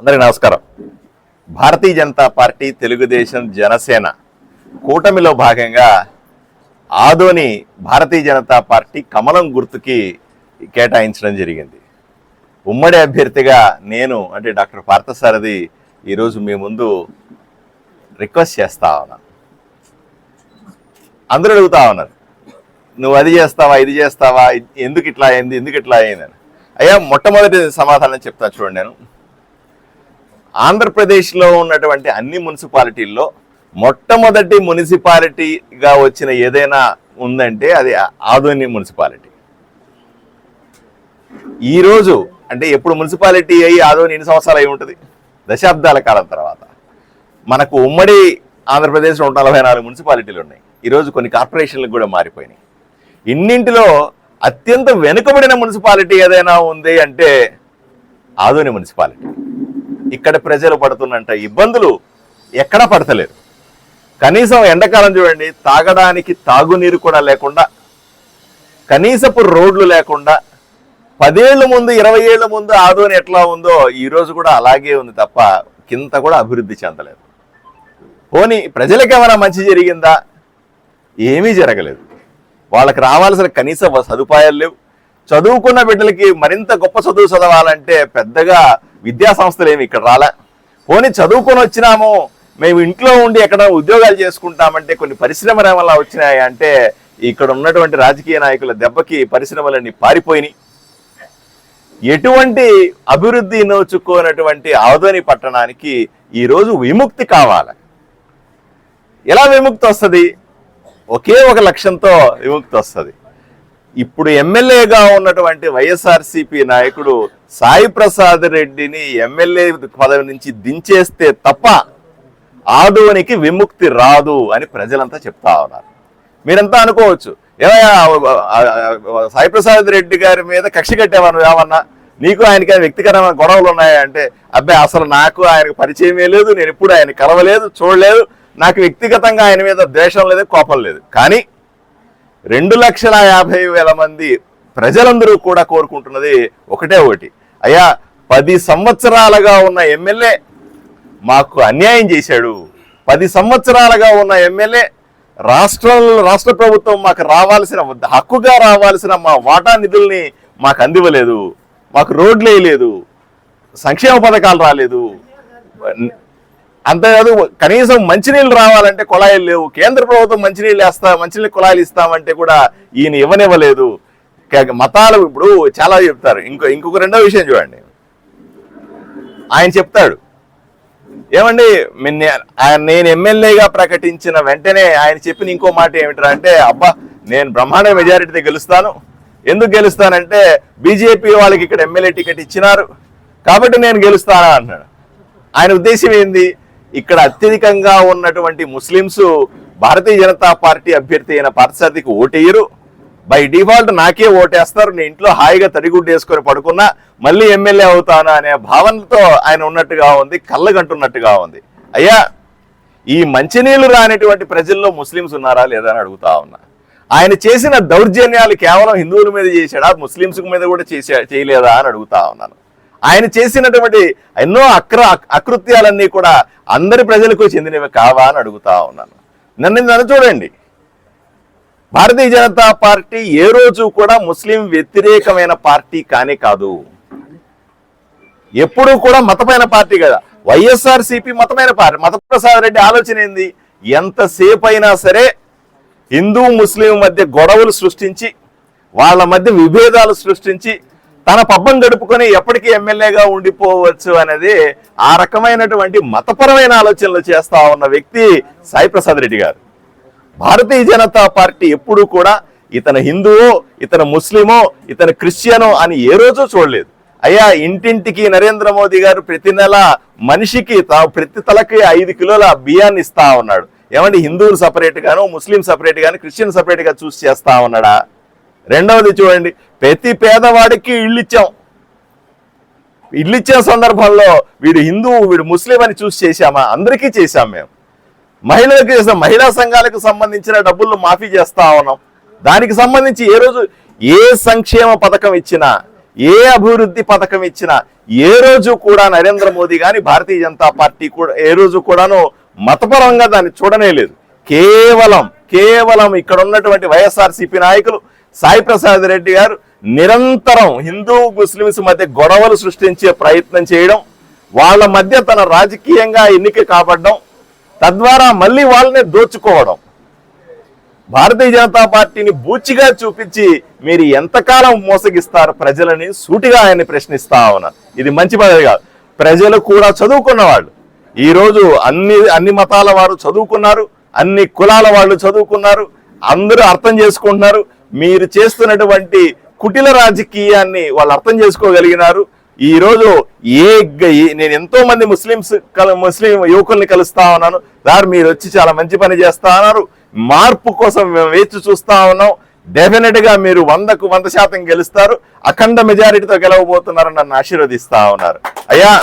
అందరికీ నమస్కారం. భారతీయ జనతా పార్టీ తెలుగుదేశం జనసేన కూటమిలో భాగంగా ఆదోని భారతీయ జనతా పార్టీ కమలం గుర్తుకి కేటాయించడం జరిగింది. ఉమ్మడి అభ్యర్థిగా నేను అంటే డాక్టర్ పార్థసారథి ఈరోజు మీ ముందు రిక్వెస్ట్ చేస్తా ఉన్నాను అందరూ అడుగుతా ఉన్నారు నువ్వు అది చేస్తావా ఇది చేస్తావా? ఎందుకు ఇట్లా అయింది ఎందుకు ఇట్లా అయిందని అయ్యా మొట్టమొదటి సమాధానం చెప్తా చూడండి నేను. ఆంధ్రప్రదేశ్లో ఉన్నటువంటి అన్ని మున్సిపాలిటీల్లో మొట్టమొదటి మున్సిపాలిటీగా వచ్చిన ఏదైనా ఉందంటే అది ఆధోని మున్సిపాలిటీ. ఈరోజు అంటే ఎప్పుడు మున్సిపాలిటీ అయ్యి ఆధోని ఎన్ని సంవత్సరాలు అయి ఉంటుంది? దశాబ్దాల కాలం తర్వాత. మనకు ఉమ్మడి ఆంధ్రప్రదేశ్లో నూట నలభై నాలుగు మున్సిపాలిటీలు ఉన్నాయి. ఈరోజు కొన్ని కార్పొరేషన్లకు కూడా మారిపోయినాయి. ఇన్నింటిలో అత్యంత వెనుకబడిన మున్సిపాలిటీ ఏదైనా ఉంది అంటే ఆధోని మున్సిపాలిటీ. ఇక్కడ ప్రజలు పడుతున్నంత ఇబ్బందులు ఎక్కడా పడతలేరు. కనీసం ఎండాకాలం చూడండి తాగడానికి తాగునీరు కూడా లేకుండా కనీసపు రోడ్లు లేకుండా పదేళ్ళ ముందు ఇరవై ఏళ్ళ ముందు ఆదోని ఎట్లా ఉందో ఈ రోజు కూడా అలాగే ఉంది తప్ప కింద కూడా అభివృద్ధి చెందలేదు. పోనీ ప్రజలకు ఏమైనా మంచి జరిగిందా? ఏమీ జరగలేదు. వాళ్ళకి రావాల్సిన కనీస సదుపాయాలు లేవు. చదువుకున్న బిడ్డలకి మరింత గొప్ప చదువు చదవాలంటే పెద్దగా విద్యా సంస్థలు ఏమి ఇక్కడ రాలే. పోనీ చదువుకొని వచ్చినాము మేము ఇంట్లో ఉండి ఎక్కడ ఉద్యోగాలు చేసుకుంటామంటే కొన్ని పరిశ్రమలు వల్ల వచ్చినాయి అంటే ఇక్కడ ఉన్నటువంటి రాజకీయ నాయకుల దెబ్బకి పరిశ్రమలన్నీ పారిపోయినాయి. ఎటువంటి అభివృద్ధి నోచుకోనటువంటి ఆదోని పట్టణానికి ఈరోజు విముక్తి కావాలి. ఎలా విముక్తి వస్తుంది? ఒకే ఒక లక్ష్యంతో విముక్తి వస్తుంది. ఇప్పుడు ఎమ్మెల్యేగా ఉన్నటువంటి వైఎస్ఆర్సీపీ నాయకుడు సాయి ప్రసాద్ రెడ్డిని ఎమ్మెల్యే పదవి నుంచి దించేస్తే తప్ప ఆదోనికి విముక్తి రాదు అని ప్రజలంతా చెప్తా ఉన్నారు. మీరంతా అనుకోవచ్చు ఏమయ్యా సాయి ప్రసాద్ రెడ్డి గారి మీద కక్ష కట్టేవారు ఏమన్నా? నీకు ఆయనకి వ్యక్తిగతమైన గొడవలు ఉన్నాయంటే అబ్బాయి అసలు నాకు ఆయనకు పరిచయమే లేదు నేను ఎప్పుడు ఆయన కలవలేదు చూడలేదు. నాకు వ్యక్తిగతంగా ఆయన మీద ద్వేషం లేదు కోపం లేదు. కానీ రెండు లక్షల యాభై వేల మంది ప్రజలందరూ కూడా కోరుకుంటున్నది ఒకటే ఒకటి. అయ్యా పది సంవత్సరాలుగా ఉన్న ఎమ్మెల్యే మాకు అన్యాయం చేశాడు. పది సంవత్సరాలుగా ఉన్న ఎమ్మెల్యే రాష్ట్రంలో రాష్ట్ర ప్రభుత్వం మాకు రావాల్సిన హక్కుగా రావాల్సిన మా వాటా నిధుల్ని మాకు అందివ్వలేదు. మాకు రోడ్లు వేయలేదు. సంక్షేమ పథకాలు రాలేదు. అంతేకాదు కనీసం మంచినీళ్ళు రావాలంటే కుళాయిలు లేవు. కేంద్ర ప్రభుత్వం మంచినీళ్ళు వేస్తా మంచినీళ్ళు కుళాయిలు ఇస్తామంటే కూడా ఈయన ఇవ్వనివ్వలేదు. మతాలు ఇప్పుడు చాలా చెప్తారు. ఇంకో ఇంకొక రెండో విషయం చూడండి. ఆయన చెప్తాడు. ఏమండి ఆయన నేను ఎమ్మెల్యేగా ప్రకటించిన వెంటనే ఆయన చెప్పిన ఇంకో మాట ఏమిటంటే అంటే అబ్బా నేను బ్రహ్మాండ మెజారిటీతో గెలుస్తాను. ఎందుకు గెలుస్తానంటే బీజేపీ వాళ్ళకి ఇక్కడ ఎమ్మెల్యే టికెట్ ఇచ్చినారు. కాబట్టి నేను గెలుస్తానా అంటున్నాడు. ఆయన ఉద్దేశం ఏంది? ఇక్కడ అత్యధికంగా ఉన్నటువంటి ముస్లిమ్స్ భారతీయ జనతా పార్టీ అభ్యర్థి అయిన పార్థసారథికి ఓటేయరు. బై డిఫాల్ట్ నాకే ఓటేస్తారు నేను ఇంట్లో హాయిగా తడిగుడ్డు వేసుకొని పడుకున్నా మళ్ళీ ఎమ్మెల్యే అవుతానా అనే భావనతో ఆయన ఉన్నట్టుగా ఉంది కళ్ళగంటున్నట్టుగా ఉంది. అయ్యా ఈ మంచినీళ్ళు రానటువంటి ప్రజల్లో ముస్లిమ్స్ ఉన్నారా లేదా అని అడుగుతా ఉన్నా. ఆయన చేసిన దౌర్జన్యాలు కేవలం హిందువుల మీద చేశాడా ముస్లిమ్స్ మీద కూడా చేసా చేయలేదా అని అడుగుతా ఉన్నాను. ఆయన చేసినటువంటి ఎన్నో అక్ర అకృత్యాలన్నీ కూడా అందరి ప్రజలకు చెందినవి కావా అని అడుగుతా ఉన్నాను. నన్ను నన్ను చూడండి. భారతీయ జనతా పార్టీ ఏ రోజు కూడా ముస్లిం వ్యతిరేకమైన పార్టీ కానే కాదు. ఎప్పుడూ కూడా మతమైన పార్టీ కదా. వైఎస్ఆర్ సిపి మతమైన పార్టీ. మతప్రసాద్ రెడ్డి ఆలోచన ఏంది? ఎంతసేపు అయినా సరే హిందూ ముస్లిం మధ్య గొడవలు సృష్టించి వాళ్ళ మధ్య విభేదాలు సృష్టించి తన పబ్బం గడుపుకొని ఎప్పటికీ ఎమ్మెల్యేగా ఉండిపోవచ్చు అనేది ఆ రకమైనటువంటి మతపరమైన ఆలోచనలు చేస్తా ఉన్న వ్యక్తి సాయి ప్రసాద్ రెడ్డి గారు. భారతీయ జనతా పార్టీ ఎప్పుడూ కూడా ఇతను హిందువో ఇతను ముస్లిమో ఇతను క్రిస్టియనో అని ఏ రోజు చూడలేదు. అయ్యా ఇంటింటికి నరేంద్ర మోదీ గారు ప్రతి నెల మనిషికి ప్రతి తలకి ఐదు కిలోల బియ్యాన్ని ఇస్తా ఉన్నాడు. ఏమంటే హిందువులు సపరేట్ గాను ముస్లిం సపరేట్ గాను క్రిస్టియన్ సపరేట్గా చూసి చేస్తా ఉన్నాడా? రెండవది చూడండి ప్రతి పేదవాడికి ఇల్లు ఇచ్చాం. ఇల్లు ఇచ్చే సందర్భంలో వీడు హిందూ వీడు ముస్లిం అని చూసి చేశామా? అందరికీ చేశాం మేము. మహిళలకు చేసిన మహిళా సంఘాలకు సంబంధించిన డబ్బులు మాఫీ చేస్తా ఉన్నాం. దానికి సంబంధించి ఏ రోజు ఏ సంక్షేమ పథకం ఇచ్చినా ఏ అభివృద్ధి పథకం ఇచ్చినా ఏ రోజు కూడా నరేంద్ర మోదీ కానీ భారతీయ జనతా పార్టీ కూడా ఏ రోజు కూడాను మతపరంగా దాన్ని చూడనే లేదు. కేవలం కేవలం ఇక్కడ ఉన్నటువంటి వైఎస్ఆర్సీపీ నాయకులు సాయి ప్రసాద్ రెడ్డి గారు నిరంతరం హిందూ ముస్లిమ్స్ మధ్య గొడవలు సృష్టించే ప్రయత్నం చేయడం వాళ్ళ మధ్య తన రాజకీయంగా ఎన్నిక కాబడ్డం తద్వారా మళ్ళీ వాళ్ళనే దోచుకోవడం. భారతీయ జనతా పార్టీని బూచిగా చూపించి మీరు ఎంతకాలం మోసగిస్తారు ప్రజలని సూటిగా ఆయన్ని ప్రశ్నిస్తా ఉన్నారు. ఇది మంచి పద్ధతి కాదు. ప్రజలు కూడా చదువుకున్న వాళ్ళు. ఈ రోజు అన్ని అన్ని మతాల వారు చదువుకున్నారు అన్ని కులాల వాళ్ళు చదువుకున్నారు అందరూ అర్థం చేసుకుంటున్నారు. మీరు చేస్తున్నటువంటి కుటిల రాజకీయాన్ని వాళ్ళు అర్థం చేసుకోగలిగినారు. ఈరోజు ఏ గ- ఏ- నేను ఎంతో మంది ముస్లింస్ కల ముస్లిం యువకుల్ని కలుస్తా ఉన్నాను. సార్ మీరు వచ్చి చాలా మంచి పని చేస్తా ఉన్నారు. మార్పు కోసం మేము వేచి చూస్తా ఉన్నాం. డెఫినెట్గా మీరు వందకు వంద శాతం గెలుస్తారు. అఖండ మెజారిటీతో గెలవబోతున్నారని నన్ను ఆశీర్వదిస్తా ఉన్నారు. అయ్యా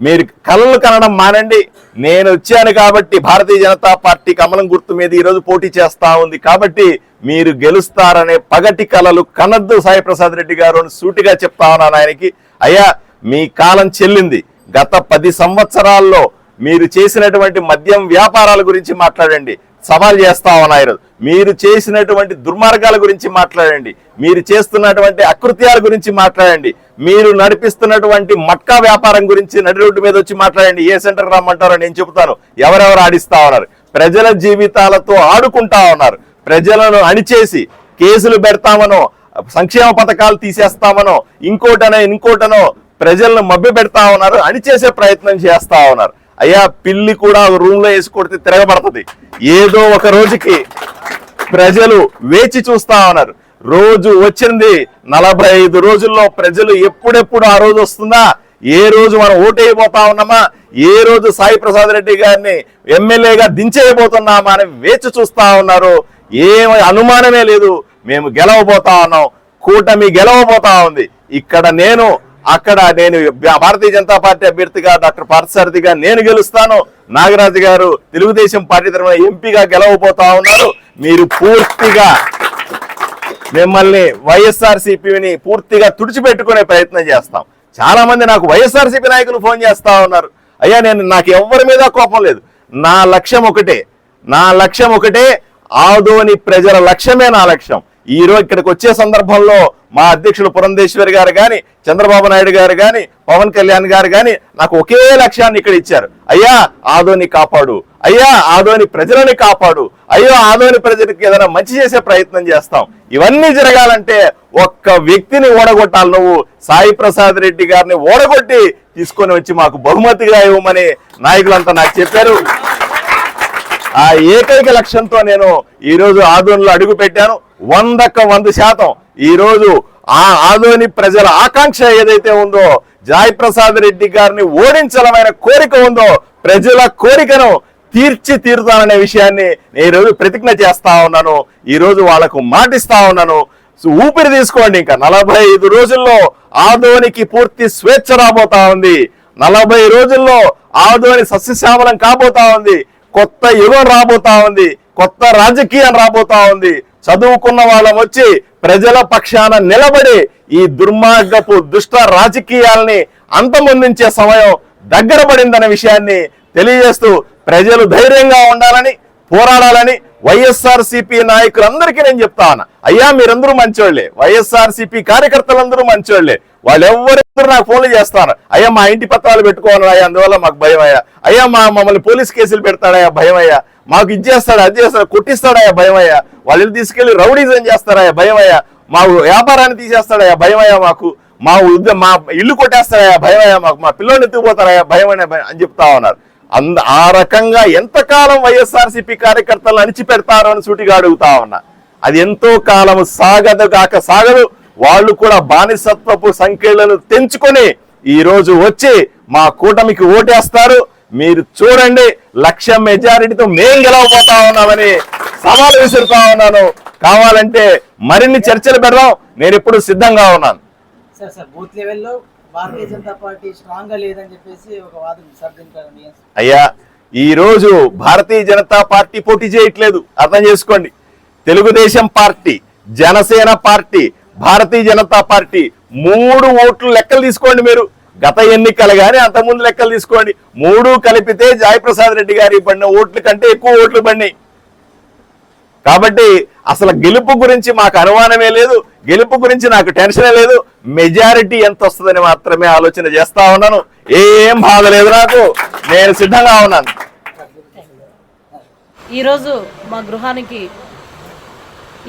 మీరు కళ్ళు కనడం మానండి. నేను వచ్చాను కాబట్టి భారతీయ జనతా పార్టీ కమలం గుర్తు మీద ఈరోజు పోటీ చేస్తా ఉంది. కాబట్టి మీరు గెలుస్తారనే పగటి కలలు కనద్దు సాయిప్రసాద్ రెడ్డి గారు అని సూటిగా చెప్తా ఉన్నాను ఆయనకి. అయ్యా మీ కాలం చెల్లింది. గత పది సంవత్సరాల్లో మీరు చేసినటువంటి మద్యం వ్యాపారాల గురించి మాట్లాడండి. సవాల్ చేస్తా ఉన్నారు మీరు చేసినటువంటి దుర్మార్గాల గురించి మాట్లాడండి. మీరు చేస్తున్నటువంటి అకృత్యాల గురించి మాట్లాడండి. మీరు నడిపిస్తున్నటువంటి మట్కా వ్యాపారం గురించి నడి రోడ్డు మీద వచ్చి మాట్లాడండి. ఏ సెంటర్ రమ్మంటారో నేను చెబుతాను. ఎవరెవరు ఆడిస్తా ఉన్నారు? ప్రజల జీవితాలతో ఆడుకుంటా ఉన్నారు. ప్రజలను అణిచేసి కేసులు పెడతామనో సంక్షేమ పథకాలు తీసేస్తామనో ఇంకోటనో ఇంకోటనో ప్రజలను మభ్య పెడతా ఉన్నారు. అణిచేసే ప్రయత్నం చేస్తా ఉన్నారు. అయ్యా పిల్లి కూడా రూమ్లో వేసి కొడితే తిరగబడుతుంది. ఏదో ఒక రోజుకి ప్రజలు వేచి చూస్తా ఉన్నారు. రోజు వచ్చింది నలభై ఐదు రోజుల్లో ప్రజలు ఎప్పుడెప్పుడు ఆ రోజు వస్తుందా? ఏ రోజు మనం ఓటైపోతా ఉన్నామా? ఏ రోజు సాయి ప్రసాద్ రెడ్డి గారిని ఎమ్మెల్యేగా దించేయబోతున్నామా అని వేచి చూస్తా ఉన్నారు. ఏమి అనుమానమే లేదు. మేము గెలవబోతా ఉన్నాం. కూటమి గెలవబోతా ఉంది. ఇక్కడ నేను అక్కడ నేను భారతీయ జనతా పార్టీ అభ్యర్థిగా డాక్టర్ పార్థసారథిగా నేను గెలుస్తాను. నాగరాజు గారు తెలుగుదేశం పార్టీ తరఫున ఎంపీగా గెలవబోతా ఉన్నారు. మీరు పూర్తిగా మిమ్మల్ని వైఎస్ఆర్ సిపిని పూర్తిగా తుడిచిపెట్టుకునే ప్రయత్నం చేస్తాం. చాలా మంది నాకు వైఎస్ఆర్ సిపి నాయకులు ఫోన్ చేస్తా ఉన్నారు. అయ్యా నేను నాకు ఎవరి మీద కోపం లేదు. నా లక్ష్యం ఒకటే. నా లక్ష్యం ఒకటే. ఆదోని ప్రజల లక్ష్యమే నా లక్ష్యం. ఈ రోజు ఇక్కడికి వచ్చే సందర్భంలో మా అధ్యక్షుడు పురంధేశ్వరి గారు కానీ చంద్రబాబు నాయుడు గారు కానీ పవన్ కళ్యాణ్ గారు కానీ నాకు ఒకే లక్ష్యాన్ని ఇక్కడ ఇచ్చారు. అయ్యా ఆదోని కాపాడు. అయ్యా ఆదోని ప్రజలని కాపాడు. అయ్యో ఆదోని ప్రజలకి ఏదైనా మంచి చేసే ప్రయత్నం చేస్తాం. ఇవన్నీ జరగాలంటే ఒక్క వ్యక్తిని ఓడగొట్టాలి నువ్వు. సాయి ప్రసాద్ రెడ్డి గారిని ఓడగొట్టి తీసుకొని వచ్చి మాకు బహుమతిగా ఇవ్వమని నాయకులంతా నాకు చెప్పారు. ఆ ఏకైక లక్ష్యంతో నేను ఈరోజు ఆదోనిలో అడుగు పెట్టాను వందక వంద శాతం. ఈరోజు ఆ ఆదోని ప్రజల ఆకాంక్ష ఏదైతే ఉందో జాయ్ ప్రసాద్ రెడ్డి గారిని ఓడించాలమైన కోరిక ఉందో ప్రజల కోరికను తీర్చి తీరుతాననే విషయాన్ని నేను ఈ రోజు ప్రతిజ్ఞ చేస్తా ఉన్నాను. ఈ రోజు వాళ్ళకు మాటిస్తా ఉన్నాను. ఊపిరి తీసుకోండి ఇంకా. నలభై ఐదు రోజుల్లో ఆదోనికి పూర్తి స్వేచ్ఛ రాబోతా ఉంది. నలభై రోజుల్లో ఆదోని సస్యశ్యామలం కాబోతా ఉంది. కొత్త యుగం రాబోతా ఉంది. కొత్త రాజకీయం రాబోతా ఉంది. చదువుకున్న వాళ్ళం వచ్చి ప్రజల పక్షాన నిలబడి ఈ దుర్మార్గపు దుష్ట రాజకీయాల్ని అంతమొందించే సమయం దగ్గర పడిందనే విషయాన్ని తెలియజేస్తూ ప్రజలు ధైర్యంగా ఉండాలని పోరాడాలని వైఎస్ఆర్సీపీ నాయకులందరికీ నేను చెప్తా ఉన్నా. అయ్యా మీరందరూ మంచోళ్ళే వైఎస్ఆర్సీపీ కార్యకర్తలందరూ మంచోళ్ళే వాళ్ళు ఎవరెవరు నాకు ఫోన్లు చేస్తారు. అయ్యా మా ఇంటి పత్రాలు పెట్టుకోవాలి అయ్యా అందువల్ల మాకు భయం అయ్యా. అయ్యా మా మమ్మల్ని పోలీస్ కేసులు పెడతాడయ్యా భయం అయ్యా. మాకు ఇది చేస్తాడు అది చేస్తాడు కొట్టిస్తాడయ్యా భయం అయ్యా. వాళ్ళని తీసుకెళ్ళి రౌడీజం చేస్తారయ్యా భయం అయ్యా. మా వ్యాపారాన్ని తీసేస్తాడయ్యా భయం అయ్యా మాకు. మా ఉద్య మా ఇల్లు కొట్టేస్తారయ్యా భయం అయ్యా మాకు. మా పిల్లోని ఎత్తుకుపోతారయ్యా భయం అనే భయం అని చెప్తా ఉన్నారు. అంద ఆ రకంగా ఎంతకాలం వైఎస్ఆర్సీపీ కార్యకర్తలు అణిచిపెడతారు అని సూటిగా అడుగుతా ఉన్నా. అది ఎంతో కాలం సాగదు కాక సాగదు. వాళ్ళు కూడా బానిసత్వపు సంఖ్యలను తెంచుకొని ఈ రోజు వచ్చి మా కూటమికి ఓటేస్తారు. మీరు చూడండి లక్ష మెజారిటీతో మేం గెలవబోతా ఉన్నామని సవాల్ విసురుతా ఉన్నాను. కావాలంటే మరిన్ని చర్చలు పెడదాం. నేను ఎప్పుడు సిద్ధంగా ఉన్నాను. అయ్యా ఈ రోజు భారతీయ జనతా పార్టీ పోటీ చేయట్లేదు. అర్థం చేసుకోండి. Telugu Desam party Janasena party Bharatiya Janata party మూడు ఓట్లు లెక్కలు తీసుకోండి మీరు. గత ఎన్నికలు కానీ అంతకుముందు లెక్కలు తీసుకోండి. మూడు కలిపితే జయప్రసాద్ రెడ్డి గారి పడిన ఓట్ల కంటే ఎక్కువ ఓట్లు పడినాయి. కాబట్టి అసలు గెలుపు గురించి మాకు అనుమానమే లేదు. గెలుపు గురించి నాకు టెన్షనే లేదు. మెజారిటీ ఎంత వస్తుందని మాత్రమే ఆలోచన చేస్తా ఉన్నాను. ఏం బాధ లేదు నాకు. నేను సిద్ధంగా ఉన్నాను. ఈరోజు మా గృహానికి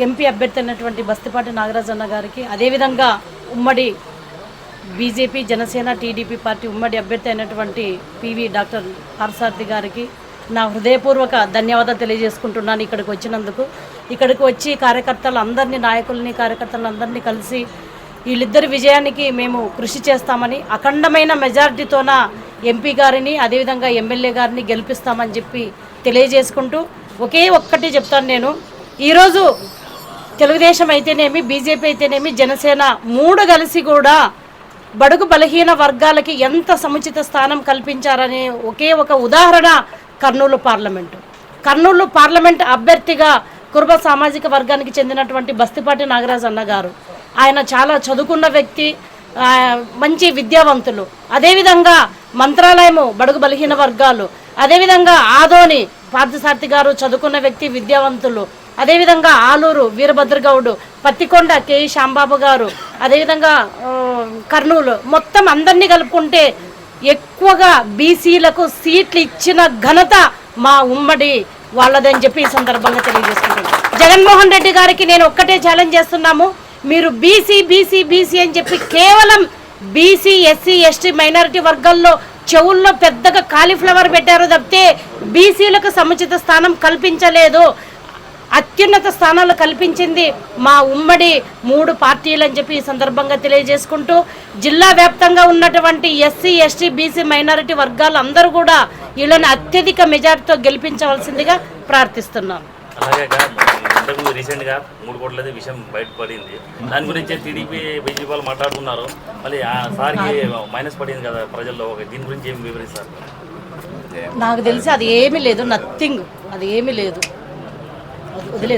ఎంపీ అభ్యర్థి అయినటువంటి బస్తిపాటి నాగరాజన్న గారికి అదేవిధంగా ఉమ్మడి బీజేపీ జనసేన టీడీపీ పార్టీ ఉమ్మడి అభ్యర్థి అయినటువంటి పివి డాక్టర్ పార్సార్థి గారికి నా హృదయపూర్వక ధన్యవాదాలు తెలియజేసుకుంటున్నాను ఇక్కడికి వచ్చినందుకు. ఇక్కడికి వచ్చి కార్యకర్తలందరినీ నాయకుల్ని కార్యకర్తలందరినీ కలిసి వీళ్ళిద్దరి విజయానికి మేము కృషి చేస్తామని అఖండమైన మెజార్టీతోన ఎంపీ గారిని అదేవిధంగా ఎమ్మెల్యే గారిని గెలిపిస్తామని చెప్పి తెలియజేసుకుంటూ ఒకే ఒక్కటి చెప్తాను నేను. ఈరోజు తెలుగుదేశం అయితేనేమి బీజేపీ అయితేనేమి జనసేన మూడు కలిసి కూడా బడుగు బలహీన వర్గాలకి ఎంత సముచిత స్థానం కల్పించారనే ఒకే ఒక ఉదాహరణ కర్నూలు పార్లమెంటు. కర్నూలు పార్లమెంట్ అభ్యర్థిగా కుర్బ సామాజిక వర్గానికి చెందినటువంటి బస్తిపాటి నాగరాజ్ అన్నగారు ఆయన చాలా చదువుకున్న వ్యక్తి మంచి విద్యావంతులు. అదేవిధంగా మంత్రాలయము బడుగు బలహీన వర్గాలు. అదేవిధంగా ఆదోని పార్థసారథి గారు చదువుకున్న వ్యక్తి విద్యావంతులు. అదేవిధంగా ఆలూరు వీరభద్రగౌడు పత్తికొండ కె. శాంబాబు గారు అదేవిధంగా కర్నూలు మొత్తం అందరినీ కలుపుకుంటే ఎక్కువగా బీసీలకు సీట్లు ఇచ్చిన ఘనత మా ఉమ్మడి వాళ్ళదని చెప్పి ఈ సందర్భంగా తెలియజేస్తున్నాను జగన్మోహన్ రెడ్డి గారికి నేను ఒక్కటే ఛాలెంజ్ చేస్తున్నాము. మీరు బీసీ బీసీ బీసీ అని చెప్పి కేవలం బీసీ ఎస్సీ ఎస్టీ మైనారిటీ వర్గాల్లో చెవుల్లో పెద్దగా కాలీఫ్లవర్ పెట్టారు తప్పితే బీసీలకు సముచిత స్థానం కల్పించలేదు. అత్యున్నత స్థానాలు కల్పించింది మా ఉమ్మడి మూడు పార్టీలు అని చెప్పి ఈ సందర్భంగా తెలియజేసుకుంటూ జిల్లా వ్యాప్తంగా ఉన్నటువంటి ఎస్సీ ఎస్టీ బీసీ మైనారిటీ వర్గాలు అందరూ కూడా వీళ్ళని అత్యధిక మెజార్టీతో గెలిపించవలసిందిగా ప్రార్థిస్తున్నాను అలాగే ఇంతకు రీసెంట్గా మూడు కోట్లది విషయం బయటపడింది. దాని గురించి టీడీపీ బీజేపీ వాళ్ళు మాట్లాడుతున్నారు. మళ్ళీ ఆ సార్కి మైనస్ పడింది కదా ప్రజల్లో. ఒక దీని గురించి ఏం వివరిస్తారు? నాకు తెలిసి అది ఏమీ లేదు నథింగ్. అది ఏమీ లేదు. అది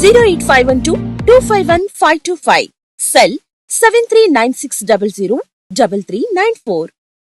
zero eight five one two two five one five two five cell seven three nine six double zero double three nine four